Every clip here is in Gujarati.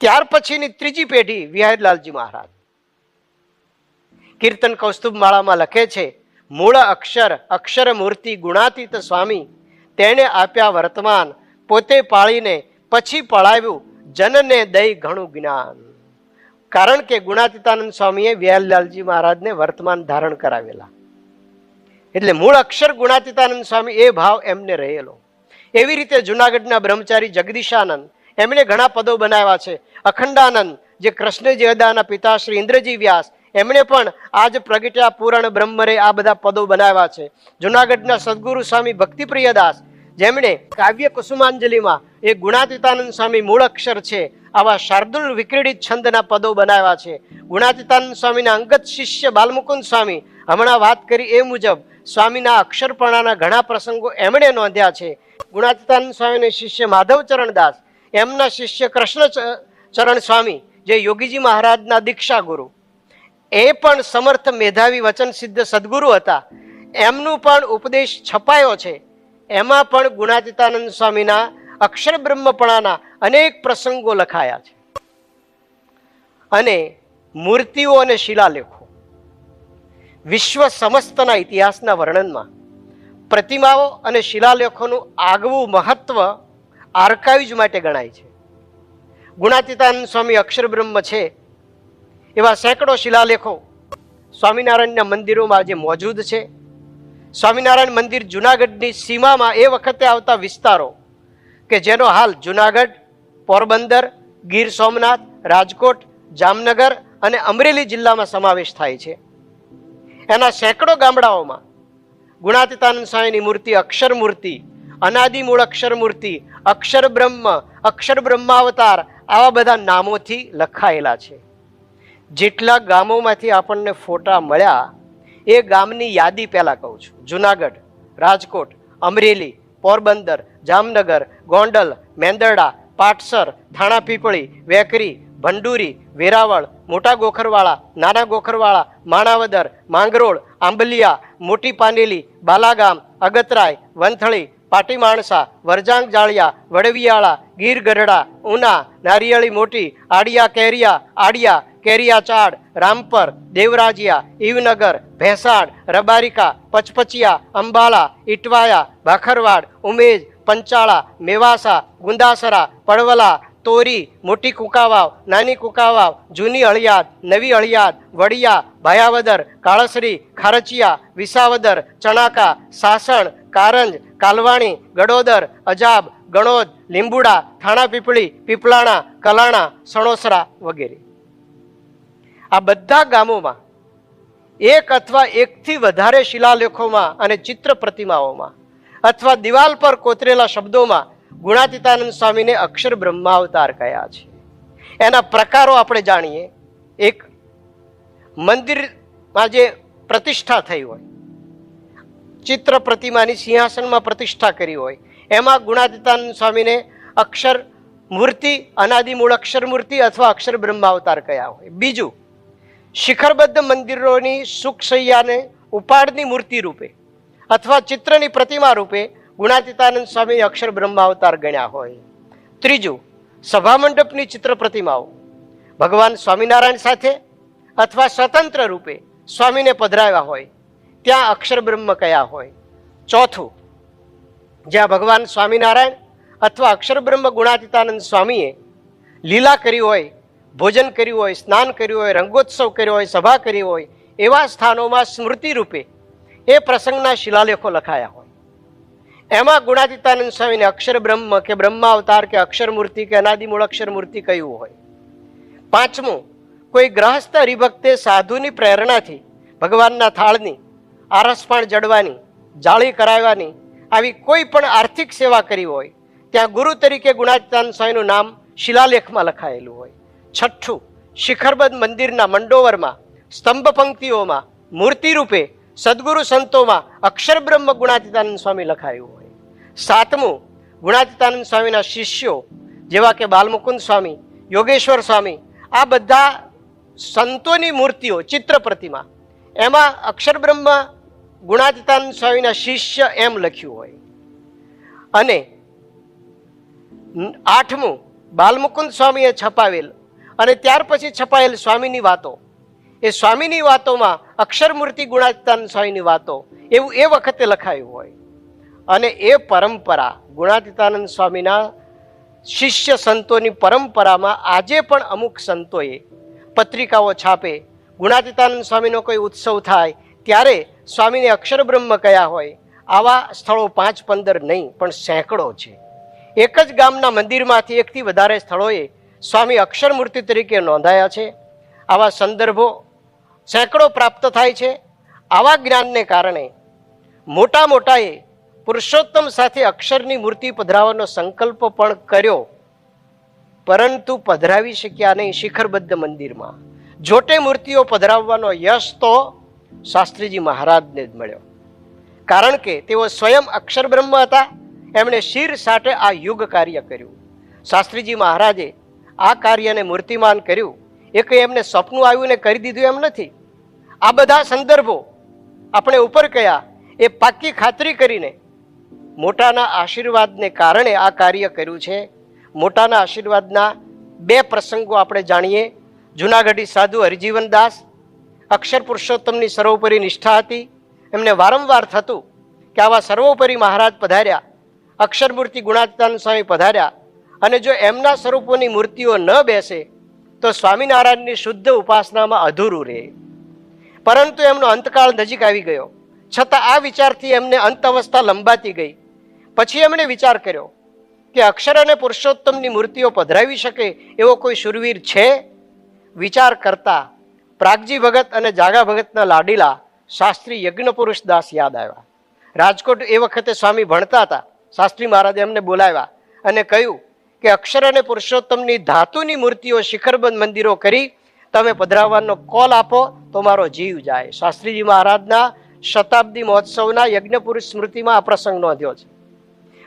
ત્યાર પછીની ત્રીજી પેઢી વિહારીલાલજી મહારાજ. કીર્તન કૌસ્તુભ માળામાં લખે છે, મૂળ અક્ષર અક્ષર મૂર્તિ ગુણાતીત સ્વામી, તેણે આપ્યા વર્તમાન, પોતે પાળીને પછી પળાવ્યું જનને દઈ ઘણું જ્ઞાન. કારણ કે ગુણાતીતાનંદ સ્વામીએ વિહારલાલજી મહારાજને વર્તમાન ધારણ કરાવેલા. એટલે મૂળ અક્ષર ગુણાતીતાનંદ સ્વામી એ ભાવ એમને રહેલો. એવી રીતે જુનાગઢના બ્રહ્મચારી જગદીશાનંદ એમણે ઘણા પદો બનાવ્યા છે. અખંડાનંદ, જે કૃષ્ણજી અદાના પિતા શ્રી ઇન્દ્રજી વ્યાસ, એમણે પણ આજ પ્રગટ્યા પૂરણ બ્રહ્મરે આ બધા પદો બનાવ્યા છે. જુનાગઢના સદગુરુ સ્વામી ભક્તિપ્રિય દાસ, જેમણે કાવ્ય કુસુમાંજલિમાં એ ગુણાતીતાનંદ સ્વામી મૂળ અક્ષર છે, આવા શાર્દુલ વિક્રીડિત છંદના પદો બનાવ્યા છે. ગુણાતીતાનંદ સ્વામીના અંગત શિષ્ય બાલમુકુંદ સ્વામી હમણાં વાત કરી એ મુજબ સ્વામીના અક્ષરપણાના ઘણા પ્રસંગો એમણે નોંધ્યા છે. ગુણાતીતાનંદ સ્વામીના શિષ્ય માધવચરણ દાસ એમના શિષ્ય કૃષ્ણ ચરણ સ્વામી, જે યોગીજી મહારાજના દીક્ષા ગુરુ, એ પણ સમર્થ મેધાવી વચન સિદ્ધ સદગુરુ હતા. એમનું પણ ઉપદેશ છપાયો છે. એમાં પણ ગુણાતીતાનંદ સ્વામીના અક્ષર બ્રહ્મપણાના અનેક પ્રસંગો લખાયા છે. અને મૂર્તિઓ અને શિલાલેખો. વિશ્વ સમસ્તના ઇતિહાસના વર્ણનમાં પ્રતિમાઓ અને શિલાલેખોનું આગવું મહત્વ આર્કાઇવ્સ માટે ગણાય છે. ગુણાતીતાન સ્વામી અક્ષર બ્રહ્મ છે. એવા સેંકડો શિલાલેખો સ્વામિનારાયણના મંદિરોમાં આજે મોજૂદ છે. સ્વામિનારાયણ મંદિર જુનાગઢની સીમામાં એ વખતે આવતા વિસ્તારો કે જેનો હાલ જુનાગઢ, પોરબંદર, ગીર સોમનાથ, રાજકોટ, જામનગર અને અમરેલી જિલ્લામાં સમાવેશ થાય છે. એના સેંકડો ગામડાઓમાં ગુણાતીતાનંદ સ્વામીની મૂર્તિ અક્ષર મૂર્તિ અનાદિ મૂળ અક્ષર મૂર્તિ અક્ષર બ્રહ્મ અક્ષર બ્રહ્માવતાર આવા બધા નામોથી લખાયેલા છે. જેટલા ગામોમાંથી આપણને ફોટા મળ્યા, એ ગામની યાદી પહેલાં કહું છું. જુનાગઢ, રાજકોટ, અમરેલી, પોરબંદર, જામનગર, ગોંડલ, મેંદરડા, પાટસર થાણા પીપળી વેકરી, ભંડુરી, વેરાવળ, મોટા ગોખરવાળા, નાના ગોખરવાળા, માણાવદર, માંગરોળ, આંબલિયા, મોટી પાનેલી, બાલાગામ, અગતરાય, વંથળી પાટી માણસા, વરજાંગ જાળિયા, વડવિયાળા, ગીર ગઢડા, ઉના, નારિયેળી મોટી, આડિયા કેરિયા આડિયા, કેરિયા ચાડ, રામપર, દેવરાજિયા, ઈવનગર ભેંસાડ રબારિકા, પચપચિયા, અંબાલા ઇટવાયા ભાખરવાડ, ઉમેજ, પંચાળા, મેવાસા, ગુંદાસરા, પડવલા, તોરી, મોટી કુકાવાવ, નાની કુકાવાવ, જૂની અળિયાદ, નવી અળિયાદ, વડિયા, ભાયાવદર, કાળસરી, ખારચિયા, વિસાવદર, ચણાકા, સાસણ, કારંજ કાલવાણી, ગડોદર, અજાબ, ગણોદ, લીંબુડા, થાણા પીપળી પીપલાણા કલાણા, સણોસરા વગેરે. આ બધા ગામોમાં એક અથવા એકથી વધારે શિલાલેખોમાં અને ચિત્ર પ્રતિમાઓમાં અથવા દિવાલ પર કોતરેલા શબ્દોમાં ગુણાતીતાનંદ સ્વામીને અક્ષર બ્રહ્માવતાર કયા છે. એના પ્રકારો આપણે જાણીએ. એક, મંદિરમાં જે પ્રતિષ્ઠા થઈ હોય ચિત્ર પ્રતિમાની સિંહાસનમાં પ્રતિષ્ઠા કરી હોય. એમાં ગુણાતીતાનંદ સ્વામીને અક્ષર મૂર્તિ અનાદિ મૂળ અક્ષર મૂર્તિ અથવા અક્ષર બ્રહ્માવતાર કયા હોય. બીજું, શિખરબદ્ધ મંદિરોની સુખસૈયાને ઉપાડની મૂર્તિ રૂપે અથવા ચિત્રની પ્રતિમા રૂપે ગુણાતીતાનંદ સ્વામી અક્ષર બ્રહ્માવતાર ગણ્યા હોય. ત્રીજું, સભામંડપની ચિત્ર પ્રતિમાઓ ભગવાન સ્વામિનારાયણ સાથે અથવા સ્વતંત્ર રૂપે સ્વામીને પધરાવ્યા હોય. ત્યાં અક્ષર બ્રહ્મ કયા હોય? ચોથું, જ્યાં ભગવાન સ્વામિનારાયણ અથવા અક્ષર બ્રહ્મ ગુણાતીતાનંદ સ્વામીએ લીલા કરી હોય, ભોજન કર્યું હોય, સ્નાન કર્યું હોય, રંગોત્સવ કર્યો હોય, સભા કરી હોય, એવા સ્થાનોમાં સ્મૃતિ રૂપે એ પ્રસંગના શિલાલેખો લખાયા હોય. એમાં ગુણાતીતાનંદ સ્વામીને અક્ષર બ્રહ્મ કે બ્રહ્માવતાર કે અક્ષર મૂર્તિ કે અનાદિમૂળ અક્ષર મૂર્તિ કહ્યું હોય. પાંચમું, કોઈ ગ્રહસ્થ હરિભક્તે સાધુની પ્રેરણાથી ભગવાનના થાળની આરસપાણ જડવાની, જાળી કરાવવાની, આવી કોઈ પણ આર્થિક સેવા કરી હોય, ત્યાં ગુરુ તરીકે ગુણાતીતાનંદ સ્વામીનું નામ શિલાલેખમાં લખાયેલું હોય. છઠ્ઠું, શિખરબદ્ધ મંદિરના મંડોવરમાં, સ્તંભ પંક્તિઓમાં, મૂર્તિ રૂપે, સદગુરુ સંતોમાં અક્ષર બ્રહ્મ ગુણાતીતાનંદ સ્વામી લખાયું હોય. સાતમું, ગુણાતીતાનંદ સ્વામીના શિષ્યો, જેવા કે બાલમુકુંદ સ્વામી, યોગેશ્વર સ્વામી, આ બધા સંતોની મૂર્તિઓ, ચિત્ર પ્રતિમા, એમાં અક્ષર બ્રહ્મ ગુણાતીતાનંદ સ્વામીના શિષ્ય એમ લખ્યું હોય. અને આઠમું, બાલમુકુંદ સ્વામીએ છપાવેલ અને ત્યાર પછી છપાયેલ સ્વામીની વાતો. એ સ્વામીની વાતોમાં અક્ષરમૂર્તિ ગુણાતીતાનંદ સ્વામીની વાતો એવું એ વખતે લખાયું હોય. અને એ પરંપરા ગુણાતીતાનંદ સ્વામીના શિષ્ય સંતોની પરંપરામાં આજે પણ અમુક સંતોએ પત્રિકાઓ છાપે. ગુણાતીતાનંદ સ્વામીનો કોઈ ઉત્સવ થાય ત્યારે સ્વામીને અક્ષર બ્રહ્મ કયા હોય? આવા સ્થળો પાંચ પંદર નહીં, પણ સેંકડો છે. એક જ ગામના મંદિરમાંથી એકથી વધારે સ્થળોએ સ્વામી અક્ષરમૂર્તિ તરીકે નોંધાયા છે. આવા સંદર્ભો સેંકડો પ્રાપ્ત થાય છે. આવા જ્ઞાનને કારણે મોટા મોટાએ પુરુષોત્તમ સાથે અક્ષરની મૂર્તિ પધરાવવાનો સંકલ્પ પણ કર્યો. પરંતુ પધરાવી શક્યા નહીં શિખરબદ્ધ મંદિરમાં. જોટે મૂર્તિઓ પધરાવવાનો યશ તો શાસ્ત્રીજી મહારાજને જ મળ્યો. કારણ કે તેઓ સ્વયં અક્ષર બ્રહ્મ હતા, એમણે શિર સાટે આ યુગ કાર્ય કર્યું. શાસ્ત્રીજી મહારાજે આ કાર્યને મૂર્તિમાન કર્યું. એ કંઈ એમને સપનું આવ્યું ને કરી દીધું એમ નથી. આ બધા સંદર્ભો આપણે ઉપર કયા એ પાકી ખાતરી કરીને મોટાના આશીર્વાદને કારણે આ કાર્ય કર્યું છે. મોટાના આશીર્વાદના બે પ્રસંગો આપણે જાણીએ. જુનાગઢી સાધુ હરિજીવનદાસ અક્ષર પુરુષોત્તમની સર્વોપરી નિષ્ઠા હતી. એમને વારંવાર થતું કે આવા સર્વોપરી મહારાજ પધાર્યા, અક્ષરમૂર્તિ ગુણાતીતાનંદ સ્વામી પધાર્યા અને જો એમના સ્વરૂપોની મૂર્તિઓ ન બેસે, તો સ્વામિનારાયણની શુદ્ધ ઉપાસનામાં અધૂરું રહે. પરંતુ એમનો અંતકાળ નજીક આવી ગયો. છતાં આ વિચારથી એમને અંત અવસ્થા લંબાતી ગઈ. પછી એમણે વિચાર કર્યો કે અક્ષર અને પુરુષોત્તમની મૂર્તિઓ પધરાવી શકે એવો કોઈ શુરવીર છે? વિચાર કરતા પ્રાગજી ભગત અને જાગા ભગતના લાડીલા શાસ્ત્રી યજ્ઞ પુરુષ દાસ યાદ આવ્યા. રાજકોટ એ વખતે સ્વામી ભણતા હતા. શાસ્ત્રી મહારાજે એમને બોલાવ્યા અને કહ્યું કે અક્ષર અને પુરુષોત્તમની ધાતુની મૂર્તિઓ શિખરબંધ મંદિરો કરી તમે પધરાવવાનો કોલ આપો તો મારો જીવ જાય. શાસ્ત્રીજી મહારાજના શતાબ્દી મહોત્સવના યજ્ઞ પુરુષ સ્મૃતિમાં આ પ્રસંગ નોંધ્યો છે.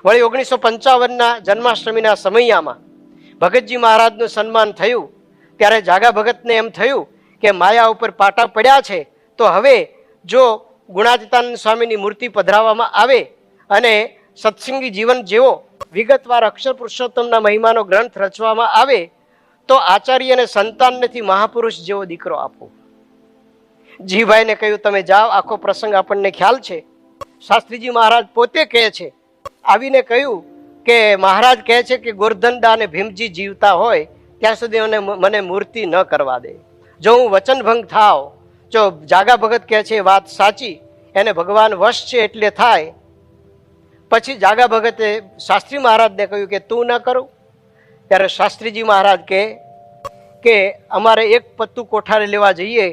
વળી ઓગણીસો પંચાવનના જન્માષ્ટમીના સમયમાં ભગતજી મહારાજનું સન્માન થયું. ત્યારે જાગા ભગતને એમ થયું કે માયા ઉપર પાટા પડ્યા છે, તો હવે જો ગુણાતીતાનંદ સ્વામીની મૂર્તિ પધરાવવામાં આવે અને સત્સંગી જીવન જેવો વિગતવાર અક્ષર પુરુષોત્તમના મહિમાનો ગ્રંથ રચવામાં આવે, તો આચાર્ય અને સંતાન નથી મહાપુરુષ જેવો દીકરો આપો જીભાઈને કહ્યું, તમે જાઓ, આખો પ્રસંગ આપણને ખ્યાલ છે. શાસ્ત્રીજી મહારાજ પોતે કહે છે, આવીને કહ્યું કે મહારાજ કહે છે કે ગોરધનદા અને ભીમજી જીવતા હોય, ત્યાં સુધી મને મૂર્તિ ન કરવા દે. જો હું વચનભંગ થાવ, જો જાગા ભગત કહે છે વાત સાચી, એને ભગવાન વશ છે એટલે થાય. પછી જાગા ભગતે શાસ્ત્રી મહારાજને કહ્યું કે તું ન કરું. ત્યારે શાસ્ત્રીજી મહારાજ કહે કે અમારે એક પત્તું કોઠારે લેવા જઈએ,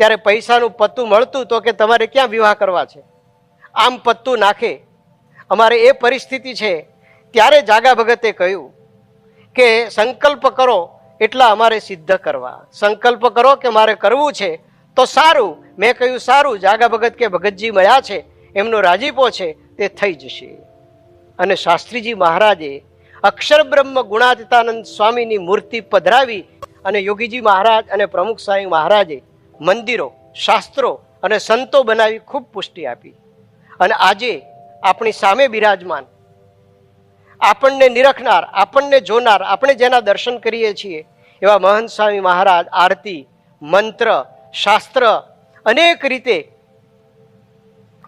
ત્યારે પૈસાનું પત્તું મળતું તો કે તમારે ક્યાં વિવાહ કરવા છે? આમ પત્તું નાખે. અમારે એ પરિસ્થિતિ છે. ત્યારે જાગા ભગતે કહ્યું કે સંકલ્પ કરો એટલા અમારે સિદ્ધ કરવા. સંકલ્પ કરો કે મારે કરવું છે, તો સારું. મેં કહ્યું, સારું. જાગા ભગત કે ભગતજી મળ્યા છે, એમનો રાજીપો છે, તે થઈ જશે. અને શાસ્ત્રીજી મહારાજે અક્ષર બ્રહ્મ ગુણાતીતાનંદ સ્વામીની મૂર્તિ પધરાવી અને યોગીજી મહારાજ અને પ્રમુખ સ્વામી મહારાજે મંદિરો, શાસ્ત્રો અને સંતો બનાવી ખૂબ પુષ્ટિ આપી. અને આજે આપણી સામે બિરાજમાન. આપણને નિરખનાર, આપણને જોનાર, આપણે જેના દર્શન કરીએ છીએ એવા મહંત સ્વામી મહારાજ, આરતી, મંત્ર, શાસ્ત્ર, અનેક રીતે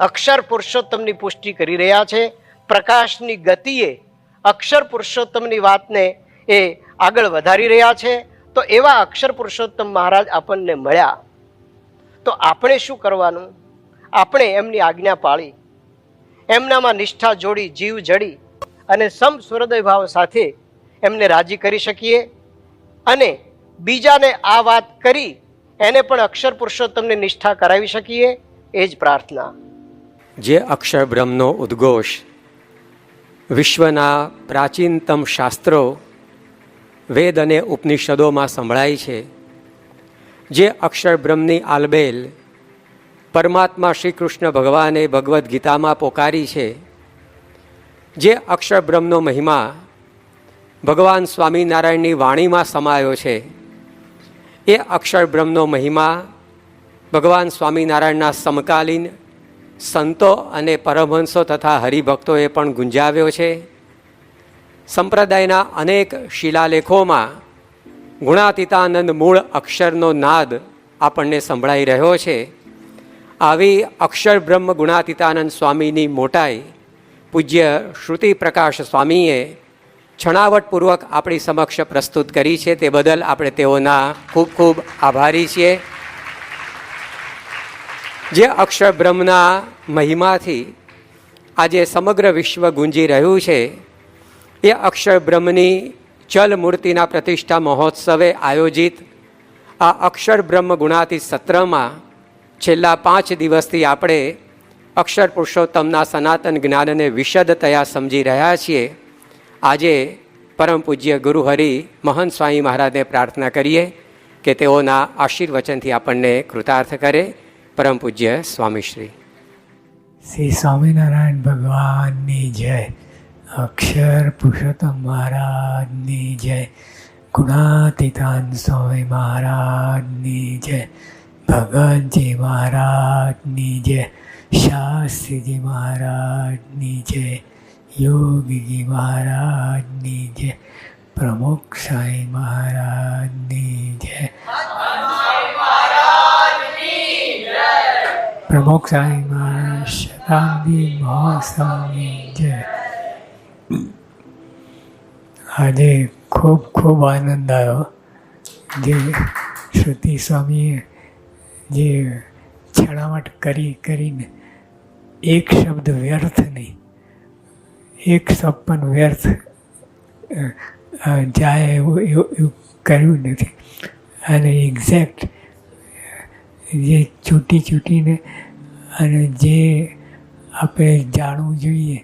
અક્ષર પુરુષોત્તમની પુષ્ટિ કરી રહ્યા છે. પ્રકાશની ગતિએ અક્ષર પુરુષોત્તમની વાતને એ આગળ વધારી રહ્યા છે. તો એવા અક્ષર પુરુષોત્તમ મહારાજ આપણને મળ્યા. તો આપણે શું કરવાનું? આપણે એમની આજ્ઞા પાળી. એમનામાં નિષ્ઠા જોડી, જીવ જડી અને સમ ભાવ સાથે એમને રાજી કરી શકીએ. અને બીજાને આ વાત કરી, એને પણ અક્ષર પુરુષોત્તમની નિષ્ઠા કરાવી શકીએ, એ જ પ્રાર્થના. જે અક્ષર બ્રહ્મનો ઉદ્ઘોષ, વિશ્વના પ્રાચીનતમ શાસ્ત્રો, વેદ અને ઉપનિષદોમાં સંભળાય છે, જે અક્ષર બ્રહ્મની આલબેલ, પરમાત્મા શ્રી કૃષ્ણ ભગવાને ભગવદ્ ગીતામાં પોકારી છે, જે અક્ષર બ્રહ્મનો મહિમા ભગવાન સ્વામિનારાયણની વાણીમાં સમાયો છે. એ અક્ષર બ્રહ્મનો મહિમા, ભગવાન સ્વામિનારાયણના સમકાલીન સંતો અને પરમહંસો તથા હરિભક્તોએ પણ ગુંજાવ્યો છે. સંપ્રદાયના અનેક શિલાલેખોમાં ગુણાતીતાનંદ મૂળ અક્ષરનો નાદ આપણને સંભળાઈ રહ્યો છે. આવી અક્ષર બ્રહ્મ ગુણાતીતાનંદ સ્વામીની મોટાઈ પૂજ્ય શ્રુતિ પ્રકાશ સ્વામીએ છણાવટપૂર્વક આપણી સમક્ષ પ્રસ્તુત કરી છે. તે બદલ આપણે તેઓના ખૂબ ખૂબ આભારી છીએ. જે અક્ષર બ્રહ્મના મહિમાથી આજે સમગ્ર વિશ્વ ગુંજી રહ્યું છે, એ અક્ષર બ્રહ્મની ચલ મૂર્તિના પ્રતિષ્ઠા મહોત્સવે આયોજિત આ અક્ષર બ્રહ્મ ગુણાતી સત્રમાં છેલ્લા પાંચ દિવસથી આપણે અક્ષર પુરુષોત્તમના સનાતન જ્ઞાનને વિશદતયા સમજી રહ્યા છીએ. આજે પરમ પૂજ્ય ગુરુ હરિ મહંત સ્વામી મહારાજને પ્રાર્થના કરીએ કે તેઓના આશીર્વચનથી આપણને કૃતાર્થ કરે. પરમ પૂજ્ય સ્વામીશ્રી. શ્રી સ્વામિનારાયણ ભગવાનની જય. અક્ષર પુરુષોત્તમ મહારાજની જય. ગુણાતીતાન સ્વામી મહારાજની જય. ભગવાનજી મહારાજની જય. શાસ્ત્રીજી મહારાજની જય. યોગીજી મહારાજની જય પ્રમુખ સાંઈ મહારાજની જય પ્રમુખ સાંઈ મહારાજ શતાબ્દી મહોત્સવની જય આજે ખૂબ ખૂબ આનંદ આવ્યો. જે શ્રુતિ સ્વામીએ જે છણાવટ કરી કરીને એક શબ્દ વ્યર્થ નહીં. એક પણ વ્યર્થ જાય એવું એવું કર્યું નથી. અને એક્ઝેક્ટ જે છૂટી છૂટીને અને જે આપણે જાણવું જોઈએ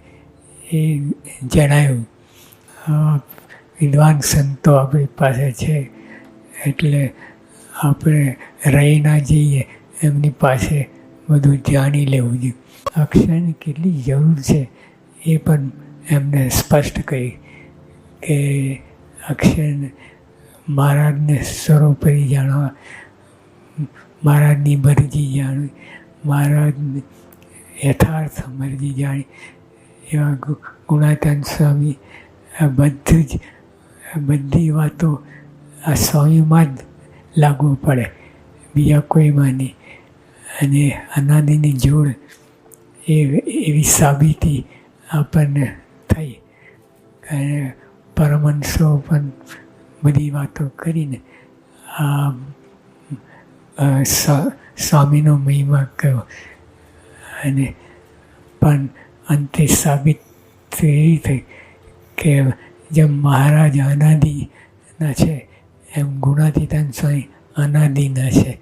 એ જણાયું. વિદ્વાન સંતો આપણી પાસે છે એટલે આપણે રહી ના જઈએ એમની પાસે બધું જાણી લેવું જોઈએ. અક્ષરની કેટલી જરૂર છે એ પણ એમને સ્પષ્ટ કહી કે અક્ષર મહારાજને સ્વરૂપે જાણવા, મહારાજની મરજી જાણવી મહારાજની યથાર્થ મરજી જાણી. એવા ગુણાતાન સ્વામી બધું જ બધી વાતો આ સ્વામીમાં જ લાગુ પડે. બીજા કોઈમાં નહીં. અને અનાદિની જોડ એ, એવી સાબિતી આપણને પરમંશો પણ બધી વાતો કરીને આ સ્વામીનો મહિમા કહ્યો. અને પણ અંતે સાબિત એવી થઈ કે જેમ મહારાજ અનાદિના છે, એમ ગુણાતીતાન સ્વામી અનાદિના છે.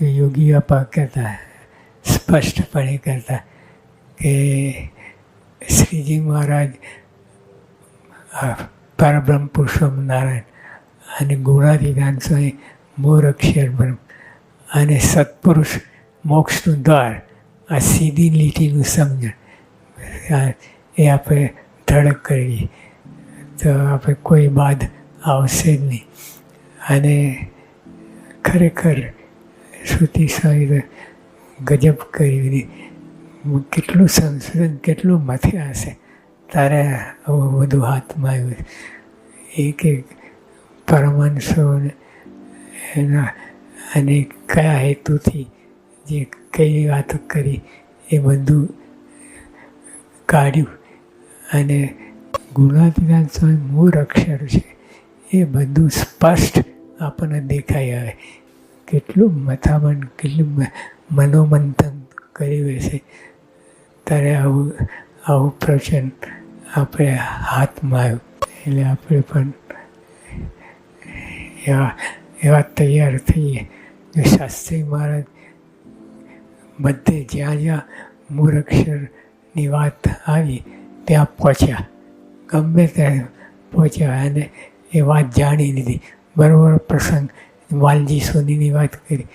યોગી બાપા કરતા, સ્પષ્ટપણે કરતા કે શ્રીજી મહારાજ પરબ્રહ્મ પુરુષોત્તમ નારાયણ અને ગુણાતીતાન સ્વામી મોર અક્ષર બ્રહ્મ અને સત્પુરુષ મોક્ષનું દ્વાર આ સીધી લીટીનું સમજણ. એ આપણે ધડક કરીએ. તો આપણે કોઈ બાદ આવશે જ નહીં. અને ખરેખર શ્રુતિ સ્વામી ગજબ કરી કેટલું સંશોધન, કેટલું મથે હશે. તારે આવું બધું હાથમાં આવ્યું. એક એક પરમાંશો એના અને કયા હેતુથી જે કઈ વાતો કરી એ બધું કાઢ્યું. અને ગુણાતીતાન સ્વામી મૂળ અક્ષર છે એ બધું સ્પષ્ટ આપણને દેખાઈ આવે. કેટલું મથામણ, કેટલું મનોમંથન કર્યું હશે ત્યારે આવું આવું પ્રવચન આપણે હાથમાં આવ્યું. એટલે આપણે પણ એવા એવા તૈયાર થઈએ. જો શાસ્ત્રી મહારાજ બધે જ્યાં જ્યાં મૂળાક્ષરની વાત આવી, ત્યાં પહોંચ્યા. ગમે ત્યાં પહોંચ્યા અને એ વાત જાણી લીધી. બરોબર પ્રસંગ. વાલજી સોનીની વાત કરી.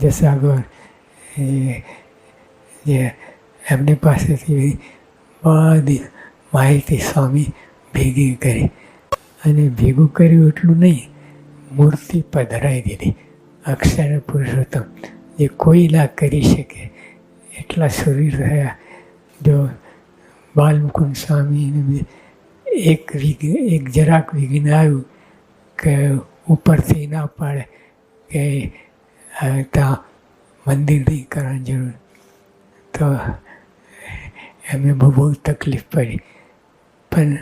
જસાગર જે એમની પાસેથી બધી માહિતી સ્વામી ભેગી કરી અને ભેગું કર્યું એટલું નહીં, મૂર્તિ પધરાવી દીધી. અક્ષર પુરુષોત્તમ, જે કોઈ ના કરી શકે એટલા શરીર રહ્યા. જો બાલમુકુંદ સ્વામીને એક વિઘ, એક જરાક વિઘ્ન આવ્યું કે ઉપરથી ના પાડે, કે ત્યાં મંદિર નહીં કરવાની જરૂર, તો એમને બહુ બહુ તકલીફ પડી. પણ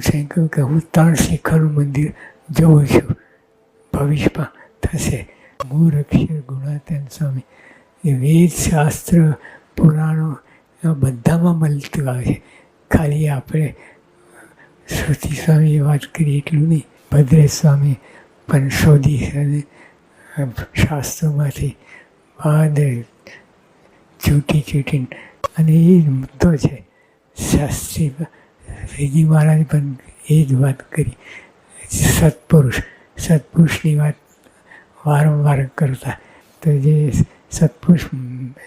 સાહેબ કહ્યું કે હું ત્રણ શિખરનું મંદિર જોઉં છું. ભવિષ્યમાં થશે. મૂળ અક્ષર ગુણાતન સ્વામી. એ વેદ શાસ્ત્ર, પુરાણો બધામાં મળતું આવે છે. ખાલી આપણે શ્રુતિ સ્વામીએ વાત કરી એટલું નહીં. ભદ્રેશ સ્વામી પણ શોધી અને શાસ્ત્રોમાંથી બધે ચૂંટી ચૂંટીને અને એ જ મુદ્દો છે. શાસ્ત્રી શ્રીજી મહારાજ પણ એ જ વાત કરી. સત્પુરુષ, સત્પુરુષની વાત વારંવાર કરતા. તો જે સત્પુરુષ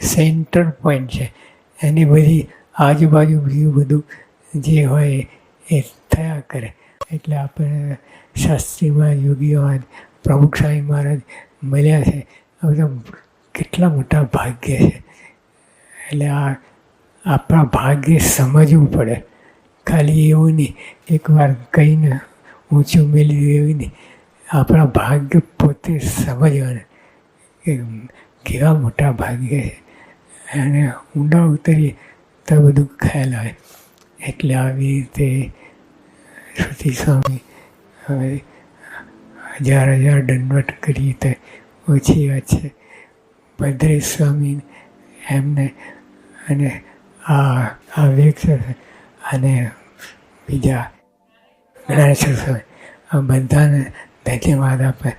સેન્ટર પોઈન્ટ છે, એની બધી આજુબાજુ બીજું બધું જે હોય એ થયા કરે. એટલે આપણે શાસ્ત્રીમાં યોગી પ્રમુખ સ્વામી મહારાજ મળ્યા છે. બધા કેટલા મોટા ભાગ્ય છે. એટલે આ આપણા ભાગ્ય સમજવું પડે. ખાલી એવું નહીં, એકવાર કહીને ઊંચું મેળવ્યું એવું નહીં. આપણા ભાગ્ય પોતે સમજવાના કે કેવા મોટા ભાગ્ય છે. અને ઊંડા ઉતરીએ તો બધું ખ્યાલ આવે. એટલે આવી રીતે શ્રુતિ સ્વામી હવે હજાર હજાર દંડવટ કરીએ તો ઓછી વાત છે. ભદ્રેશ સ્વામી એમને અને આ આ વ્યક્ત અને બીજા ગણેશ આ બધાને ધન્યવાદ આપે.